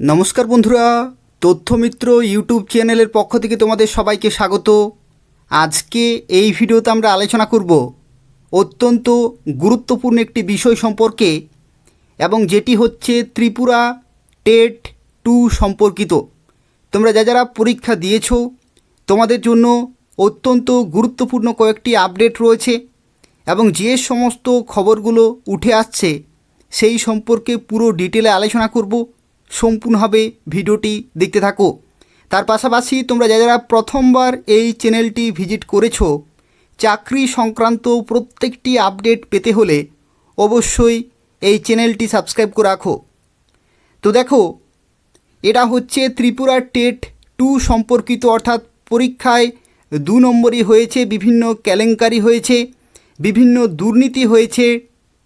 নমস্কার বন্ধুরা, তথ্যমিত্র ইউটিউব চ্যানেলের পক্ষ থেকে তোমাদের সবাইকে স্বাগত। আজকে এই ভিডিওতে আমরা আলোচনা করব অত্যন্ত গুরুত্বপূর্ণ একটি বিষয় সম্পর্কে এবং যেটি হচ্ছে ত্রিপুরা টেট টু সম্পর্কিত। তোমরা যা যারা পরীক্ষা দিয়েছ, তোমাদের জন্য অত্যন্ত গুরুত্বপূর্ণ কয়েকটি আপডেট রয়েছে এবং যে সমস্ত খবরগুলো উঠে আসছে, সেই সম্পর্কে পুরো ডিটেলে আলোচনা করব। সম্পূর্ণভাবে ভিডিওটি দেখতে থাকো। তার পাশাপাশি তোমরা যারা প্রথমবার এই চ্যানেলটি ভিজিট করেছ, চাকরি সংক্রান্ত প্রত্যেকটি আপডেট পেতে হলে অবশ্যই এই চ্যানেলটি সাবস্ক্রাইব করে রাখো। তো দেখো, এটা হচ্ছে ত্রিপুরা টেট টু সম্পর্কিত অর্থাৎ পরীক্ষায় দু নম্বরই হয়েছে, বিভিন্ন কেলেঙ্কারি হয়েছে, বিভিন্ন দুর্নীতি হয়েছে,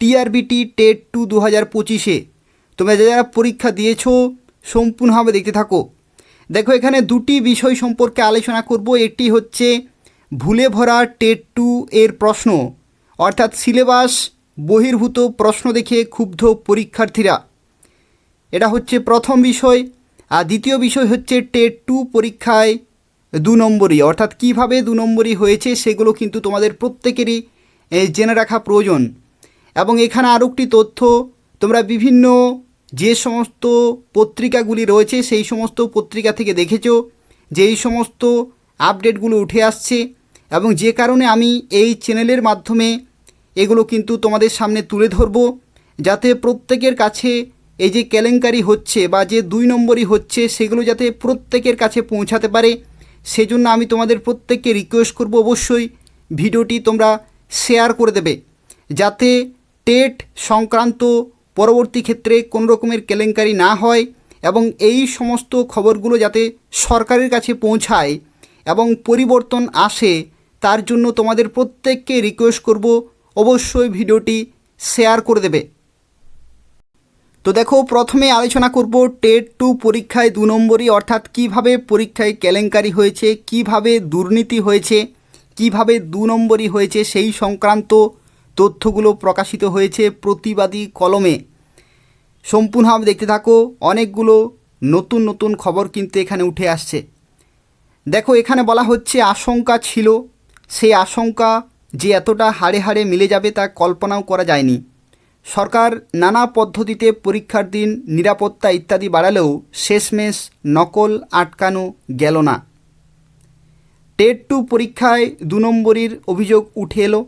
টিআরবিটি টেট টু দু হাজার পঁচিশে। তোমরা যারা পরীক্ষা দিয়েছ, সম্পূর্ণভাবে দেখতে থাকো। দেখো, এখানে দুটি বিষয় সম্পর্কে আলোচনা করব। একটি হচ্ছে ভুলে ভরা টেট টু এর প্রশ্ন, অর্থাৎ সিলেবাস বহির্ভূত প্রশ্ন দেখে ক্ষুব্ধ পরীক্ষার্থীরা। এটা হচ্ছে প্রথম বিষয়। আর দ্বিতীয় বিষয় হচ্ছে টেট টু পরীক্ষায় দু নম্বরই, অর্থাৎ কীভাবে দু নম্বরই হয়েছে সেগুলো কিন্তু তোমাদের প্রত্যেকেরই জেনে রাখা প্রয়োজন। এবং এখানে আরও একটি তথ্য, তোমরা বিভিন্ন যে সমস্ত পত্রিকাগুলি রয়েছে, সেই সমস্ত পত্রিকা থেকে দেখেছ যে এই সমস্ত আপডেটগুলো উঠে আসছে এবং যে কারণে আমি এই চ্যানেলের মাধ্যমে এগুলো কিন্তু তোমাদের সামনে তুলে ধরবো, যাতে প্রত্যেকের কাছে এই যে কেলেঙ্কারি হচ্ছে বা যে দুই নম্বরই হচ্ছে, সেগুলো যাতে প্রত্যেকের কাছে পৌঁছাতে পারে, সেজন্য আমি তোমাদের প্রত্যেককে রিকোয়েস্ট করব অবশ্যই ভিডিওটি তোমরা শেয়ার করে দেবে, যাতে টেট সংক্রান্ত পরবর্তী ক্ষেত্রে কোনো রকমের কেলেঙ্কারি না হয় এবং এই সমস্ত খবরগুলো যাতে সরকারের কাছে পৌঁছায় এবং পরিবর্তন আসে, তার জন্য তোমাদের প্রত্যেককে রিকোয়েস্ট করব অবশ্যই ভিডিওটি শেয়ার করে দেবে। তো দেখো, প্রথমে আলোচনা করব টেট টু পরীক্ষায় দু নম্বরই, অর্থাৎ কীভাবে পরীক্ষায় কেলেঙ্কারি হয়েছে, কীভাবে দুর্নীতি হয়েছে, কীভাবে দু নম্বরই হয়েছে সেই সংক্রান্ত তথ্যগুলো প্রকাশিত হয়েছে প্রতিবাদী কলমে। সম্পূর্ণভাবে দেখতে থাকো, অনেকগুলো নতুন নতুন খবর কিন্তু এখানে উঠে আসছে। দেখো, এখানে বলা হচ্ছে আশঙ্কা ছিল। সেই আশঙ্কা যে এতটা হাড়ে হাড়ে মিলে যাবে তা কল্পনাও করা যায়নি। সরকার নানা পদ্ধতিতে পরীক্ষার দিন, নিরাপত্তা ইত্যাদি বাড়ালেও শেষমেশ নকল আটকানো গেল না। টেট টু পরীক্ষায় দু নম্বরীর অভিযোগ উঠে এলো।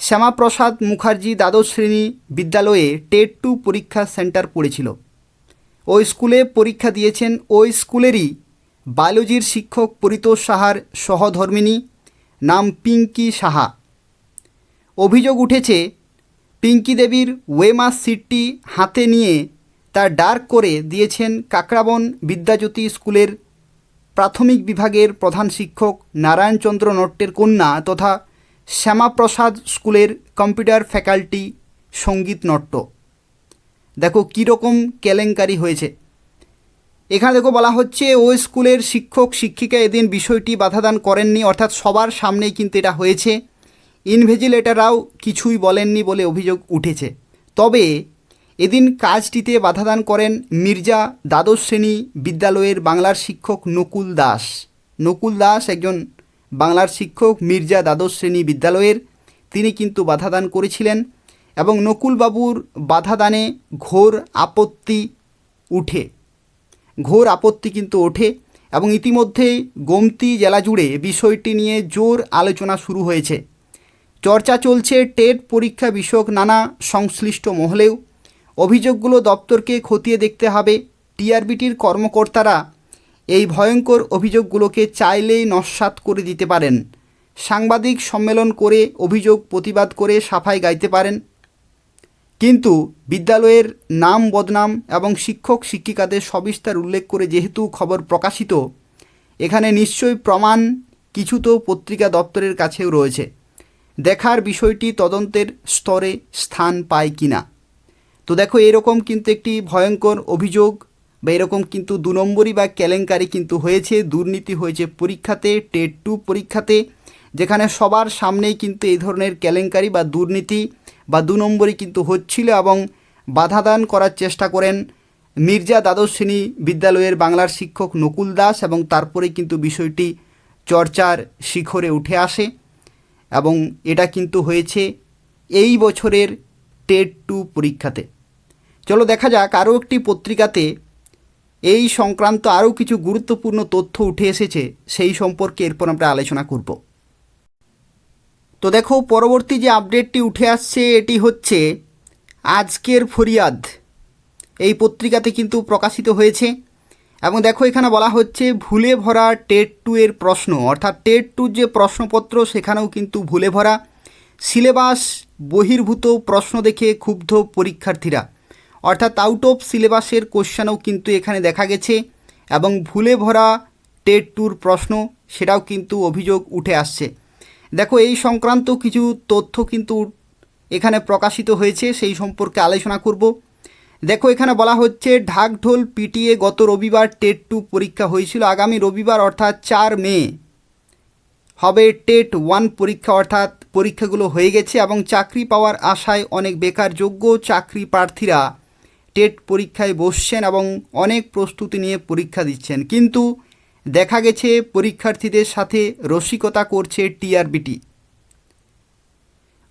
শ্যামাপ্রসাদ মুখার্জি দ্বাদশ শ্রেণি বিদ্যালয়ে টেট টু পরীক্ষা সেন্টার পড়েছিল। ওই স্কুলে পরীক্ষা দিয়েছেন ওই স্কুলেরই বায়োলজির শিক্ষক পরিতোষ সাহার সহধর্মিণী নাম পিঙ্কি সাহা। অভিযোগ উঠেছে, পিঙ্কি দেবীর ওয়েমাস সিটটি হাতে নিয়ে তা ডার্ক করে দিয়েছেন কাকরাবন বিদ্যাজ্যোতি স্কুলের প্রাথমিক বিভাগের প্রধান শিক্ষক নারায়ণচন্দ্র নট্টের কন্যা তথা শ্যামাপ্রসাদ স্কুলের কম্পিউটার ফ্যাকাল্টি সংগীত নট্য। দেখো কীরকম কেলেঙ্কারি হয়েছে। এখানে দেখো বলা হচ্ছে ওই স্কুলের শিক্ষক, শিক্ষিকা এদিন বিষয়টি বাধাদান করেননি, অর্থাৎ সবার সামনেই কিন্তু এটা হয়েছে। ইনভেজিলেটাররাও কিছুই বলেননি বলে অভিযোগ উঠেছে। তবে এদিন কাজটিতে বাধাদান করেন মির্জা দ্বাদশ শ্রেণি বিদ্যালয়ের বাংলার শিক্ষক নকুল দাস। নকুল দাস একজন বাংলার শিক্ষক মির্জা দ্বাদশ শ্রেণি বিদ্যালয়ের। তিনি কিন্তু বাধাদান করেছিলেন এবং নকুলবাবুর বাধাদানে ঘোর আপত্তি উঠে। ঘোর আপত্তি কিন্তু ওঠে এবং ইতিমধ্যেই গোমতি জেলা জুড়ে বিষয়টি নিয়ে জোর আলোচনা শুরু হয়েছে। চর্চা চলছে টেট পরীক্ষা বিষয়ক নানা সংশ্লিষ্ট মহলেও। অভিযোগগুলো দপ্তরকে খতিয়ে দেখতে হবে। টিআরবিটির কর্মকর্তারা এই ভয়ঙ্কর অভিযোগগুলোকে চাইলেই নস্যাৎ করে দিতে পারেন। সাংবাদিক সম্মেলন করে অভিযোগ প্রতিবাদ করে সাফাই গাইতে পারেন। কিন্তু বিদ্যালয়ের নাম বদনাম এবং শিক্ষক শিক্ষিকাদের সবিস্তার উল্লেখ করে যেহেতু খবর প্রকাশিত, এখানে নিশ্চয়ই প্রমাণ কিছু তো পত্রিকা দপ্তরের কাছেও রয়েছে। দেখার বিষয়টি তদন্তের স্তরে স্থান পায় কিনা। তো দেখো, এরকম কিন্তু একটি ভয়ঙ্কর অভিযোগ বা এরকম কিন্তু দু নম্বরই বা কেলেঙ্কারি কিন্তু হয়েছে, দুর্নীতি হয়েছে পরীক্ষাতে, টেট টু পরীক্ষাতে, যেখানে সবার সামনেই কিন্তু এই ধরনের কেলেঙ্কারি বা দুর্নীতি বা দু নম্বরই কিন্তু হচ্ছিল এবং বাধাদান করার চেষ্টা করেন মির্জা দ্বাদশ শ্রেণি বিদ্যালয়ের বাংলার শিক্ষক নকুল দাস এবং তারপরে কিন্তু বিষয়টি চর্চার শিখরে উঠে আসে এবং এটা কিন্তু হয়েছে এই বছরের টেট টু পরীক্ষাতে। চলো দেখা যাক আরও একটি পত্রিকাতে এই সংক্রান্ত আরও কিছু গুরুত্বপূর্ণ তথ্য উঠে এসেছে, সেই সম্পর্কে এরপর আমরা আলোচনা করব। তো দেখো, পরবর্তী যে আপডেটটি উঠে আসছে, এটি হচ্ছে আজকের ফরিয়াদ। এই পত্রিকাতে কিন্তু প্রকাশিত হয়েছে এবং দেখো, এখানে বলা হচ্ছে, ভুলে ভরা টেট টু এর প্রশ্ন, অর্থাৎ টেট টুর যে প্রশ্নপত্র, সেখানেও কিন্তু ভুলে ভরা সিলেবাস বহির্ভূত প্রশ্ন দেখে ক্ষুব্ধ পরীক্ষার্থীরা। অর্থাৎ আউট অফ সিলেবাসের কোশ্চানও কিন্তু এখানে দেখা গেছে এবং ভুলে ভরা টেট টুর প্রশ্ন সেটাও কিন্তু অভিযোগ উঠে আসছে। দেখো, এই সংক্রান্ত কিছু তথ্য কিন্তু এখানে প্রকাশিত হয়েছে, সেই সম্পর্কে আলোচনা করব। দেখো, এখানে বলা হচ্ছে, ঢাকঢোল পিটিয়ে গত রবিবার টেট টু পরীক্ষা হয়েছিল। আগামী রবিবার, অর্থাৎ চার মে, হবে টেট ওয়ান পরীক্ষা, অর্থাৎ পরীক্ষাগুলো হয়ে গেছে এবং চাকরি পাওয়ার আশায় অনেক বেকার যোগ্য চাকরি প্রার্থীরা টেট পরীক্ষায় বসছেন এবং অনেক প্রস্তুতি নিয়ে পরীক্ষা দিচ্ছেন। কিন্তু দেখা গেছে পরীক্ষার্থীদের সাথে রসিকতা করছে টিআরবিটি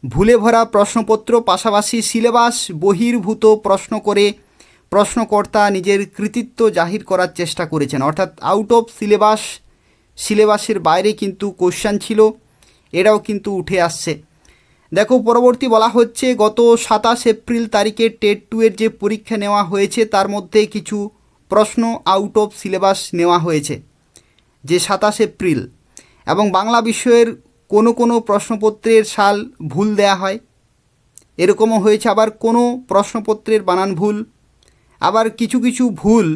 ভুলে ভরা প্রশ্নপত্র, পাশাপাশি সিলেবাস বহির্ভূত প্রশ্ন করে প্রশ্নকর্তা নিজের কৃতিত্ব জাহির করার চেষ্টা করেছেন। অর্থাৎ আউট অফ সিলেবাস সিলেবাসের বাইরে কিন্তু কোশ্চান ছিল এটাও কিন্তু উঠে আসছে। দেখো, পরবর্তী বলা হচ্ছে, গত সাতাশ এপ্রিল তারিখে টেট টু এর যে পরীক্ষা নেওয়া হয়েছে, তার মধ্যে কিছু প্রশ্ন আউট অফ সিলেবাস নেওয়া হয়েছে, যে সাতাশ এপ্রিল। এবং বাংলা বিষয়ের কোনো কোনো প্রশ্নপত্রের সাল ভুল দেয়া হয়, এরকমও হয়েছে, আবার কোনো প্রশ্নপত্রের বানান ভুল, আবার কিছু কিছু ভুল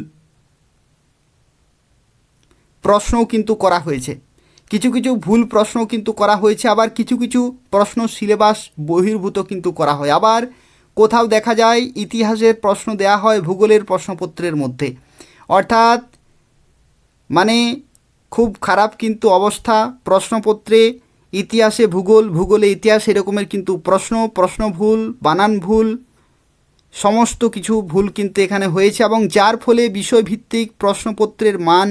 প্রশ্নও কিন্তু করা হয়েছে। কিছু কিছু ভুল প্রশ্ন কিন্তু করা হয়েছে, আবার কিছু কিছু প্রশ্ন সিলেবাস বহির্ভূত কিন্তু করা হয়। আবার কোথাও দেখা যায় ইতিহাসের প্রশ্ন দেয়া হয় ভূগোলের প্রশ্নপত্রের মধ্যে। অর্থাৎ মানে খুব খারাপ কিন্তু অবস্থা, প্রশ্নপত্রে ইতিহাসে ভূগোল, ভূগোলে ইতিহাস এরকমের কিন্তু প্রশ্ন প্রশ্ন ভুল, বানান ভুল, সমস্ত কিছু ভুল কিন্তু এখানে হয়েছে এবং যার ফলে বিষয়ভিত্তিক প্রশ্নপত্রের মান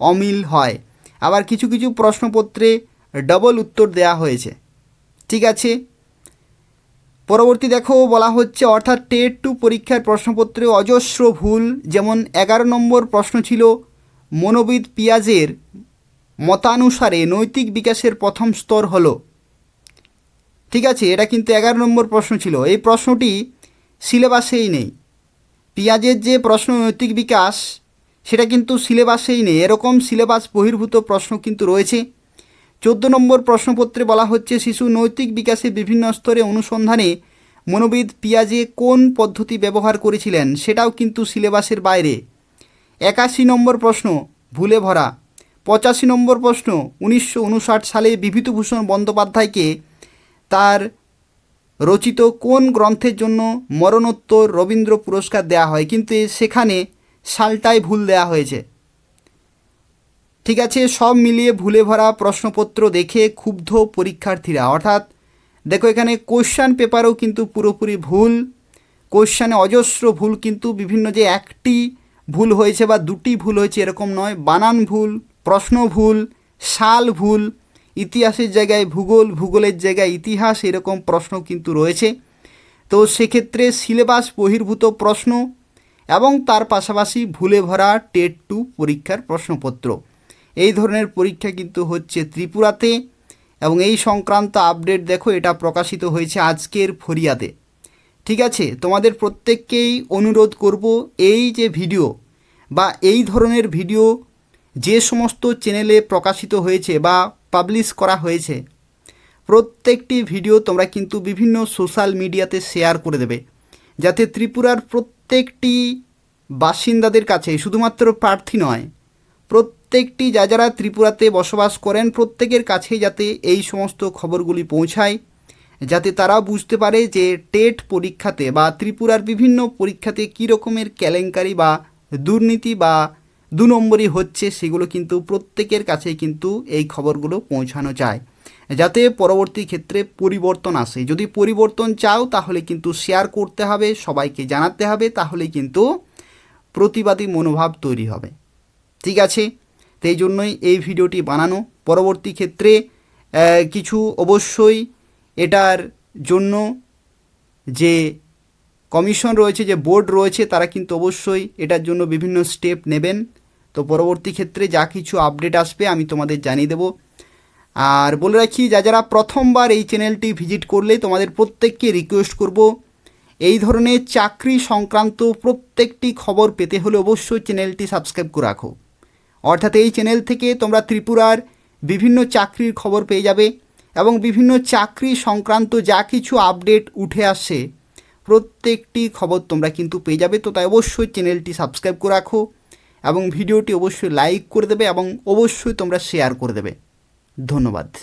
অমিল হয়। আবার কিছু কিছু প্রশ্নপত্রে ডবল উত্তর দেয়া হয়েছে। ঠিক আছে? পরবর্তী দেখো, বলা হচ্ছে, অর্থাৎ টেট টু পরীক্ষার প্রশ্নপত্রে অজস্র ভুল। যেমন এগারো নম্বর প্রশ্ন ছিল, মনোবিদ পিয়াজের মতানুসারে নৈতিক বিকাশের প্রথম স্তর হল। ঠিক আছে, এটা কিন্তু এগারো নম্বর প্রশ্ন ছিল। এই প্রশ্নটি সিলেবাসেই নেই। পিঁয়াজের যে প্রশ্ন, নৈতিক বিকাশ সেটা কিন্তু সিলেবাসেই নেই। এরকম সিলেবাস বহির্ভূত প্রশ্ন কিন্তু রয়েছে। চোদ্দ নম্বর প্রশ্নপত্রে বলা হচ্ছে, শিশু নৈতিক বিকাশে বিভিন্ন স্তরে অনুসন্ধানে মনোবিদ পিয়াজে কোন পদ্ধতি ব্যবহার করেছিলেন সেটাও কিন্তু সিলেবাসের বাইরে। একাশি নম্বর প্রশ্ন, ভুলে ভরা। পঁচাশি নম্বর প্রশ্ন, উনিশশো উনষাট সালে বিভূতিভূষণ বন্দ্যোপাধ্যায়কে তার রচিত কোন গ্রন্থের জন্য মরণোত্তর রবীন্দ্র পুরস্কার দেওয়া হয়? কিন্তু সেখানে সালটাই ভুল দেওয়া হয়েছে। ঠিক আছে, সব মিলিয়ে ভুলে ভরা প্রশ্নপত্র দেখে ক্ষুব্ধ পরীক্ষার্থীরা। অর্থাৎ, দেখো এখানে কোশ্চান পেপারও কিন্তু পুরোপুরি ভুল। কোশ্চানে অজস্র ভুল, কিন্তু বিভিন্ন যে একটি ভুল হয়েছে বা দুটি ভুল হয়েছে এরকম নয়। বানান ভুল, প্রশ্ন ভুল, সাল ভুল, ইতিহাসের জায়গায় ভূগোল, ভূগোলের জায়গায় ইতিহাস, এরকম প্রশ্ন কিন্তু রয়েছে। তো সেক্ষেত্রে সিলেবাস বহির্ভূত প্রশ্ন এবং তার পাশাপাশি ভুলে ভরা টেট টু পরীক্ষার প্রশ্নপত্র। এই ধরনের পরীক্ষা কিন্তু হচ্ছে ত্রিপুরাতে এবং এই সংক্রান্ত আপডেট দেখো, এটা প্রকাশিত হয়েছে আজকের ফরিয়াতে ঠিক আছে, তোমাদের প্রত্যেককেই অনুরোধ করব এই যে ভিডিও বা এই ধরনের ভিডিও যে সমস্ত চ্যানেলে প্রকাশিত হয়েছে বা পাবলিশ করা হয়েছে, প্রত্যেকটি ভিডিও তোমরা কিন্তু বিভিন্ন সোশ্যাল মিডিয়াতে শেয়ার করে দেবে। যাতে ত্রিপুরার প্রত্যেকটি বাসিন্দাদের কাছে, শুধুমাত্র প্রার্থী নয়, প্রত্যেকটি যা যারা ত্রিপুরাতে বসবাস করেন, প্রত্যেকের কাছে যাতে এই সমস্ত খবরগুলি পৌঁছায়, যাতে তারা বুঝতে পারে যে টেট পরীক্ষাতে বা ত্রিপুরার বিভিন্ন পরীক্ষাতে কী রকমের কেলেঙ্কারি বা দুর্নীতি বা দু নম্বরই হচ্ছে, সেগুলো কিন্তু প্রত্যেকের কাছে কিন্তু এই খবরগুলো পৌঁছানো যায়। যাতে পরবর্তী ক্ষেত্রে পরিবর্তন আসে। যদি পরিবর্তন চাও, তাহলে কিন্তু শেয়ার করতে হবে, সবাইকে জানাতে হবে, তাহলে কিন্তু প্রতিবাদী মনোভাব তৈরি হবে। ঠিক আছে? তো এই জন্যই এই ভিডিওটি বানানো। পরবর্তী ক্ষেত্রে কিছু অবশ্যই এটার জন্য যে কমিশন রয়েছে, যে বোর্ড রয়েছে, তারা কিন্তু অবশ্যই এটার জন্য বিভিন্ন স্টেপ নেবেন। তো পরবর্তী ক্ষেত্রে যা কিছু আপডেট আসবে, আমি তোমাদের জানিয়ে দেবো। আর বলে রাখি, যা যারা প্রথমবার এই চ্যানেলটি ভিজিট করলে তোমাদের প্রত্যেককে রিকোয়েস্ট করব, এই ধরনের চাকরি সংক্রান্ত প্রত্যেকটি খবর পেতে হলে অবশ্যই চ্যানেলটি সাবস্ক্রাইব করে রাখো। অর্থাৎ এই চ্যানেল থেকে তোমরা ত্রিপুরার বিভিন্ন চাকরির খবর পেয়ে যাবে এবং বিভিন্ন চাকরি সংক্রান্ত যা কিছু আপডেট উঠে আসে, প্রত্যেকটি খবর তোমরা কিন্তু পেয়ে যাবে। তো তাই অবশ্যই চ্যানেলটি সাবস্ক্রাইব করে রাখো এবং ভিডিওটি অবশ্যই লাইক করে দেবে এবং অবশ্যই তোমরা শেয়ার করে দেবে। ধন্যবাদ।